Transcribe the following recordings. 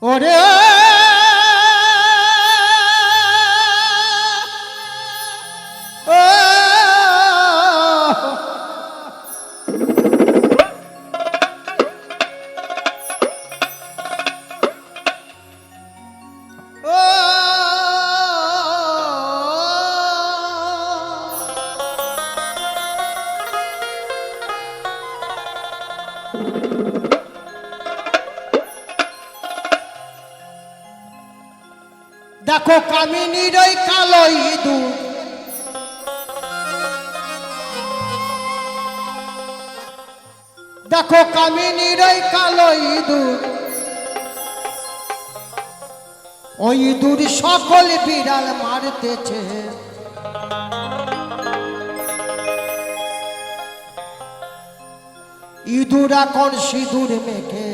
오래 কামিনীর ওই কালো দেখো কামিনীর ওই কালো ইঁদুর ওই ইঁদুর সকল বিড়াল মারতেছে। ইঁদুর এখন সিঁদুর মেখে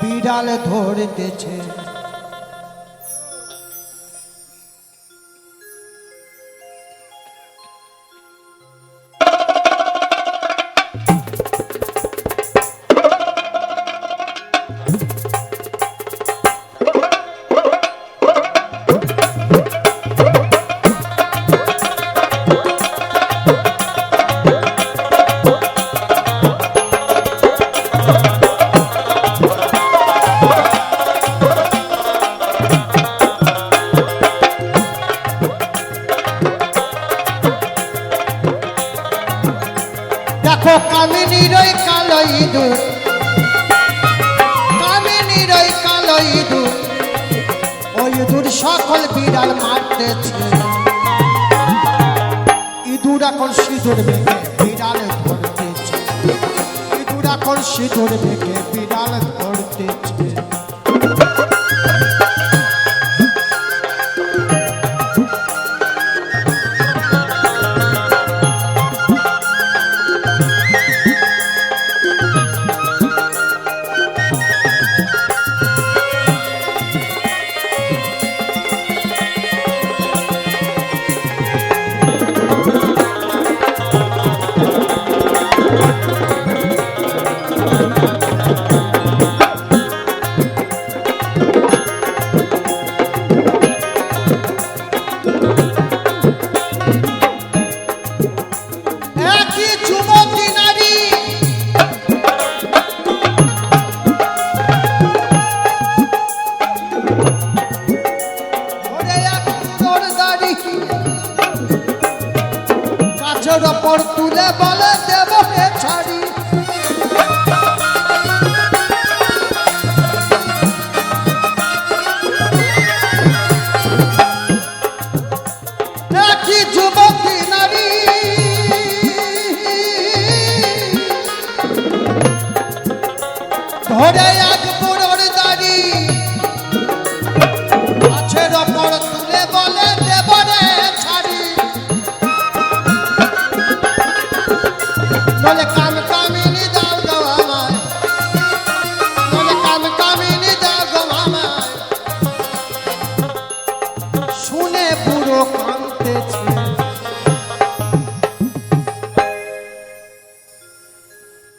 বিড়াল ধরতেছে। দেখো কামিনীর ওই কালো ইঁদুর। কামিনীর ওই কালো ইঁদুর। ওই ইঁদুর সকল বিড়াল মারতেছে। ইঁদুর এখন সিঁদুর বিড়াল ইঁদুর এখন সিঁদুর ভেঙে বিড়াল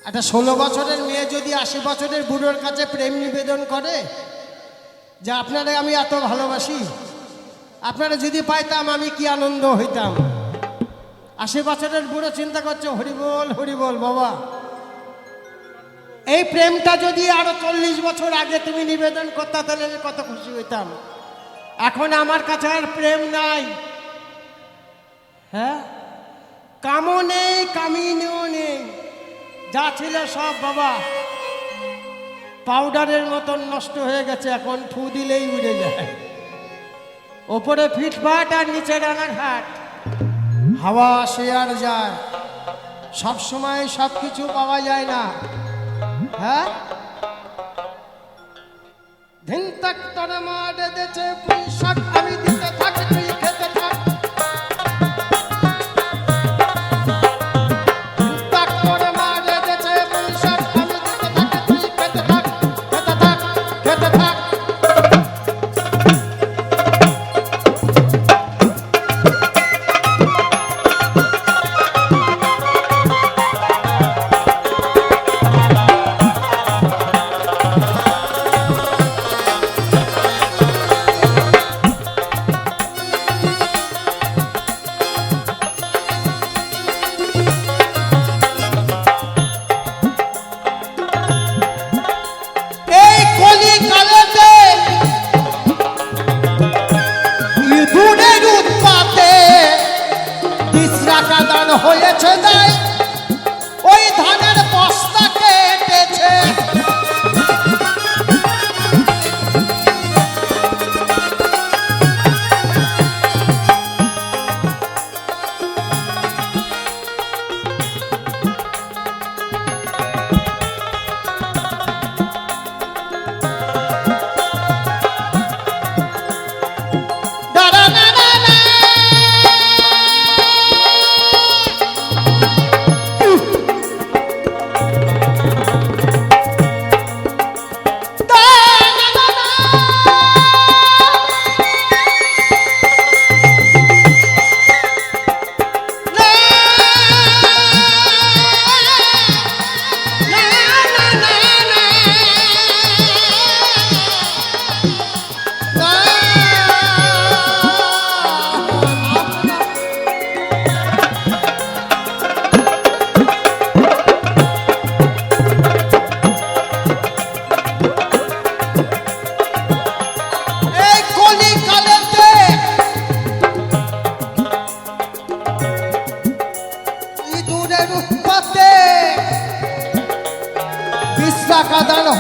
একটা ষোলো বছরের মেয়ে যদি আশি বছরের বুড়োর কাছে প্রেম নিবেদন করে যে আপনারা আমি এত ভালোবাসি, আপনারা যদি পাইতাম আমি কি আনন্দ হইতাম? আশি বছরের বুড়ো চিন্তা করছে হরিবল হরিবল বাবা। এই প্রেমটা যদি আরও চল্লিশ বছর আগে তুমি নিবেদন করতে, তাহলে আমি কত খুশি হইতাম। এখন আমার কাছে আর প্রেম নাই। হ্যাঁ? কামও নেই, কামিনেও নেই। যা ছিল সব বাবা। পাউডারের মতন নষ্ট হয়ে গেছে, এখন ফু দিলেই উড়ে যায়। ওপরে ফিটফাট আর নিচে রানাঘাট হাওয়া আসে আর যায়। সব সময় সব কিছু পাওয়া যায় না। হ্যাঁ? ধিন তাক তরে মারে দেছে পুঁইশাক আমি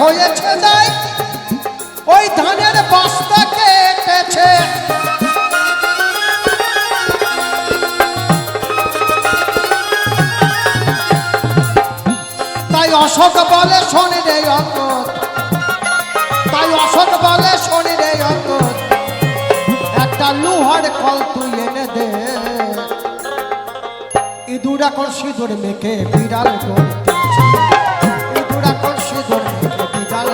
হয়েছে তাই ওই ধানের বস্তা কেটেছে। তাই অশোক বলে, শোনে রে তাই অশোক বলে, শোনে রে একটা লোহার কল তুই এনে দে। ইঁদুর এখন সিঁদুর মেখে বিড়াল করতেছে ইঁদুর এখন সিঁদুর মেখে বিড়াল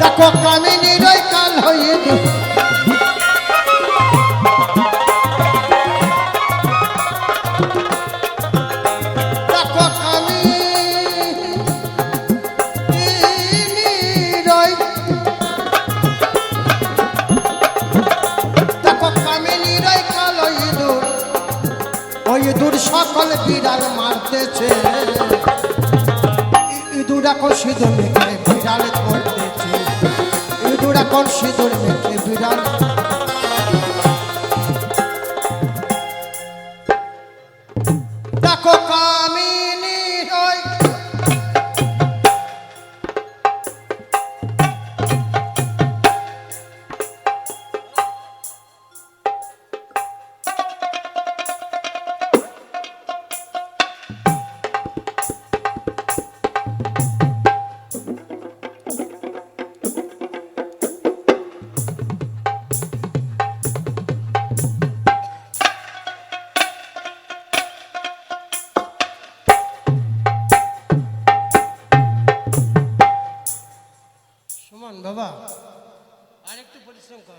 দেখো কামিনী রই সিঁদুর মেখে বিড়াল করতেছে। ইঁদুর এখন সিঁদুর মেখে বিড়াল। সুমন বাবা। আর একটু পরিশ্রম কর।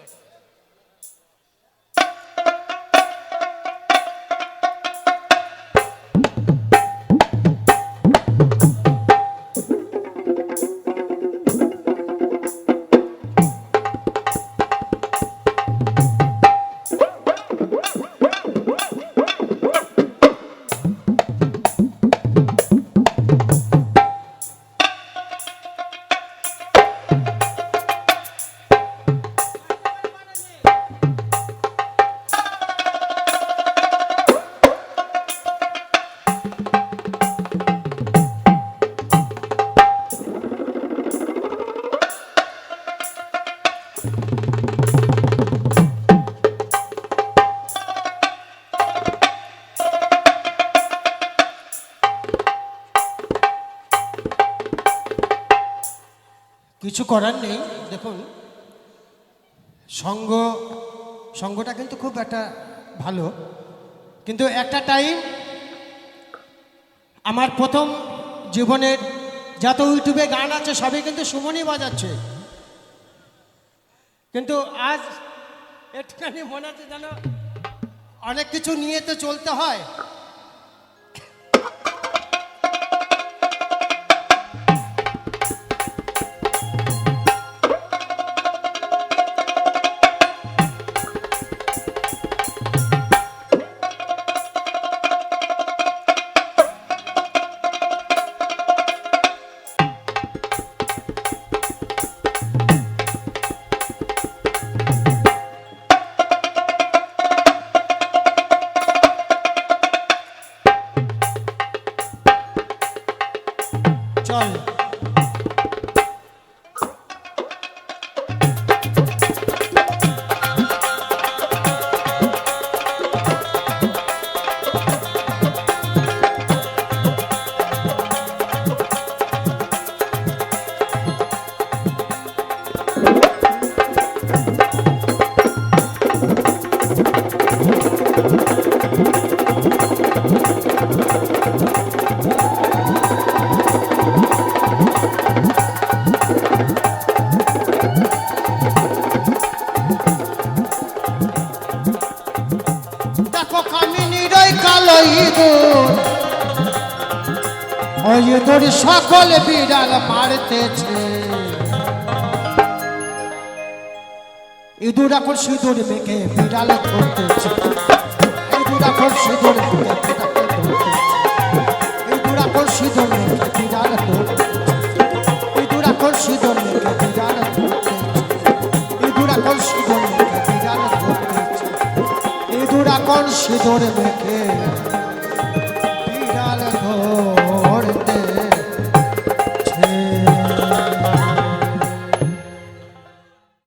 কিছু করার নেই। দেখুন, সঙ্গ, সঙ্গটা কিন্তু খুব একটা ভালো। কিন্তু একটা টাইম আমার প্রথম জীবনের যত ইউটিউবে গান আছে, সবই কিন্তু সুমনই বাজাচ্ছে। কিন্তু আজ একটুখানি মনে হচ্ছে যেন অনেক কিছু নিয়ে তো চলতে হয়। ইঁদুর সকল বিড়াল মারতেছে। ইঁদুর এখন সিঁদুর মেখে বিড়াল ধরতেছে। ইঁদুর এখন সিঁদুর মেখে বিড়াল ধরতেছে। ইঁদুর এখন সিঁদুর মেখে বিড়াল ধরতেছে। ইঁদুর এখন সিঁদুর মেখে বিড়াল ধরতেছে। ইঁদুর এখন সিঁদুর মেখে বিড়াল ধরতেছে। ইঁদুর এখন সিঁদুর মেখে